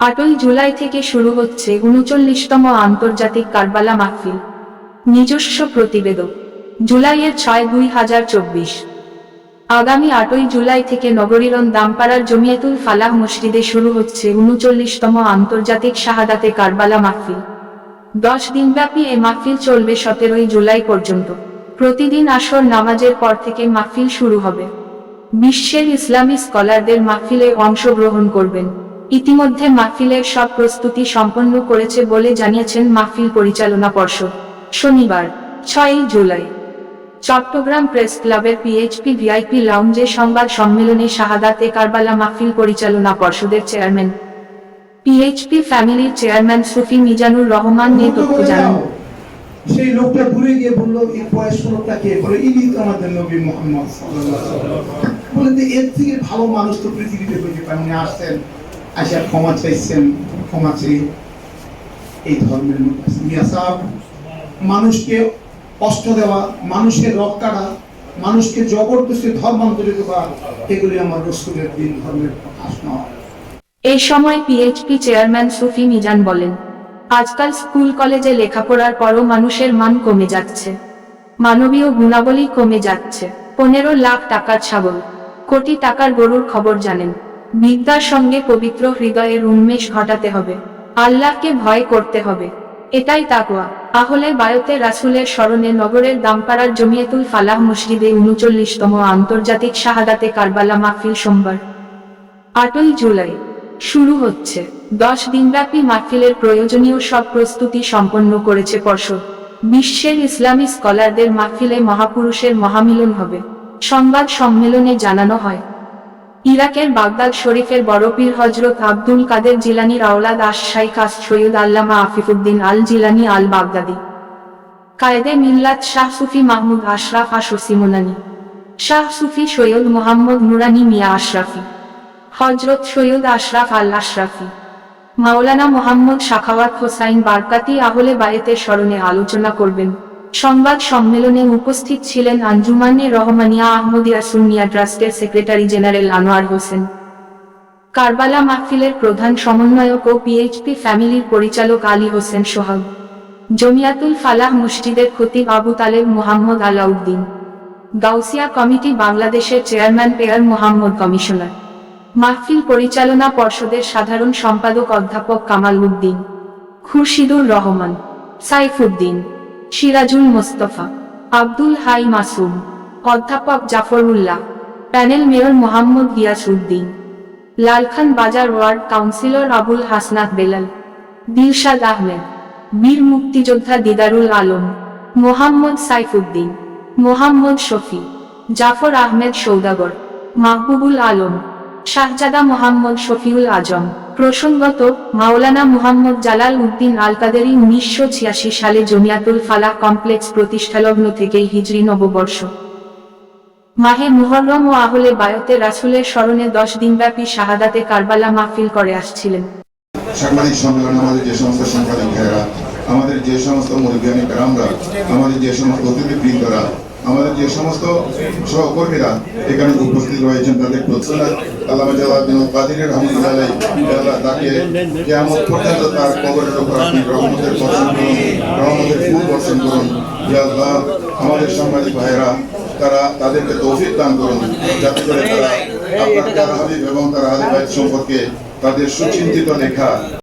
আটই জুলাই থেকে শুরু হচ্ছে উনচল্লিশতম আন্তর্জাতিক কারবালা মাহফিল। নিজস্ব প্রতিবেদক। জুলাইয়ের ছয় দুই হাজার চব্বিশ। আগামী আটই জুলাই থেকে নগরীরন দামপাড়ার জমিয়াতুল ফালাহ মসজিদে শুরু হচ্ছে উনচল্লিশতম আন্তর্জাতিক শাহাদাতে কারবালা মাহফিল। দশ দিনব্যাপী এ মাহফিল চলবে সতেরোই জুলাই পর্যন্ত। প্রতিদিন আসর নামাজের পর থেকে মাহফিল শুরু হবে। বিশ্বের ইসলামী স্কলারদের মাহফিলে অংশগ্রহণ করবেন। ইতিমধ্যে মাহফিলের সব প্রস্তুতি সম্পন্ন করেছে বলে জানিয়েছেন মাহফিল পরিচালনা পর্ষদ। শনিবার ছয়ই জুলাই। চট্টগ্রাম প্রেস ক্লাবের পিএইচপি ভিআইপি লাউঞ্জে সংবাদ সম্মেলনে শাহাদাতে কারবালা মাহফিল পরিচালনা পর্ষদের চেয়ারম্যান। পিএইচপি ফ্যামিলির চেয়ারম্যান সুফি মিজানুর রহমান নিয়ে তথ্য জানান। সেই লোকটা ঘুরে গিয়ে বলল এই বয়স্ক লোকটা কে? বলে ইনি তো আমাদের নবী মোহাম্মদ সাল্লাল্লাহু আলাইহি ওয়াসাল্লাম। বলে যে এর থেকে ভালো মানুষ তো পৃথিবীতে খুঁজে পায় উনি আসছেন। আসা ক্ষমা চাইছেন, ক্ষমা চেয়ে এই ধর্মের আছেন। মিয়া সাহেব মানুষকে কষ্ট দেওয়া, মানুষের রক কাটা, মানুষকে জবরদস্তি ধর্মান্তরিত করা, এগুলি আমার রসুলের দিন, ধর্মের প্রকাশ নয়। এই সময় পিএইচপি চেয়ারম্যান সুফি মিজান বলেন, আজকাল স্কুল, কলেজে লেখাপড়ার পরও মানুষের মান কমে যাচ্ছে। মানবীয় গুণাবলী কমে যাচ্ছে। পনেরো লাখ টাকার ছাগল, কোটি টাকার গরুর খবর জানেন। বিদ্যার সঙ্গে পবিত্র হৃদয়ের উন্মেষ ঘটাতে হবে। আল্লাহকে ভয় করতে হবে। এটাই তাকওয়া। আহলে বায়তে রাসুলের স্মরণে নগরের দামপাড়ার জমিয়েতুল ফালাহ মসজিদে উনচল্লিশতম আন্তর্জাতিক শাহাদাতে কারবালা মাহফিল সোমবার। আটই জুলাই। শুরু হচ্ছে। দশ দিনব্যাপী মাহফিলের প্রয়োজনীয় সব প্রস্তুতি সম্পন্ন করেছে পর্ষদ। বিশ্বের ইসলামী স্কলারদের মাহফিলে মহাপুরুষের মহামিলন হবে। সংবাদ সম্মেলনে জানানো হয় ইরাকের বাগদাদ শরীফের বড়পীর হজরত আব্দুল কাদের জিলানির আওলাদ আশাই কাস সৈয়দ আল্লামা আফিফুদ্দিন আল জিলানি আল বাগদাদি। কায়েদে মিল্লাত শাহ সুফি মাহমুদ আশরাফ আশসিমুনানি শাহ সুফি সৈয়দ মোহাম্মদ নুরানি মিয়া আশরাফি। হজরত সৈয়দ আশরাফ আল আশরাফি। মাওলানা মোহাম্মদ শাখাওয়াত হোসাইন বারকাতি আহলে বায়েতের স্মরণে আলোচনা করবেন। সংবাদ সম্মেলনে উপস্থিত ছিলেন আঞ্জুমানে রহমানিয়া আহমদিয়া সুন্নিয়া ট্রাস্টের secretary general Anwar Hossain. Karbala মাহফিলের প্রধান সমন্বয়ক ও পিএইচপি ফ্যামিলির পরিচালক আলী হোসেন সোহাগ। জমিয়াতুল ফালাহ মসজিদের খতিব আবু তালেব মোহাম্মদ আলাউদ্দিন। গাউসিয়া কমিটি বাংলাদেশের চেয়ারম্যান পেয়ার মোহাম্মদ কমিশনার। মাহফিল পরিচালনা পর্ষদের সাধারণ সম্পাদক অধ্যাপক কামাল উদ্দিন। খুরশিদুর রহমান। সাইফুদ্দিন। সিরাজুল মোস্তফা, আব্দুল হাই মাসুম, অধ্যাপক Zafrullah panel mayor Mohammad Giasuddin, Lalkhan Bazar ward councillor Abul Hasnat Belal, Dilshad Ahmed, বীর মুক্তিযোদ্ধা দিদারুল আলম, মোহাম্মদ সাইফুদ্দিন, মোহাম্মদ শফি, জাফর আহমেদ সৌদাগর, মাহবুবুল আলম শাহজাদা মোহাম্মদ শফিউল আজম, প্রসঙ্গত, মাওলানা মুহাম্মদ জালাল উদ্দিন আল কাদেরি উনিশশো ছিয়াশি সালে জমিয়াতুল ফালাহ কমপ্লেক্স প্রতিষ্ঠালগ্ন থেকেই হিজরি নববর্ষ। মাহে মুহরম ও আহলে বায়তে রাসুলের স্মরণে দশ দিনব্যাপী শাহাদাতে কারবালা মাহফিল করে আসছিলেন। সাংবাদিক সম্মেলন আমাদের যে সমস্ত সাংবাদিক আমাদের যে সমস্ত মুরব্বী আমাদের যে সমস্ত অতিথিবৃন্দরা আমাদের যে সমস্ত সহকর্মীরা এখানে উপস্থিত রয়েছেন, তাদের করুন করুন। আমাদের সাংবাদিক ভাইয়েরা, তারা তাদেরকে তৌফিক দান করুন, যাতে করে তারা আপনার এবং তার আলী ভাইয়ের সম্পর্কে তাদের সুচিন্তিত লেখা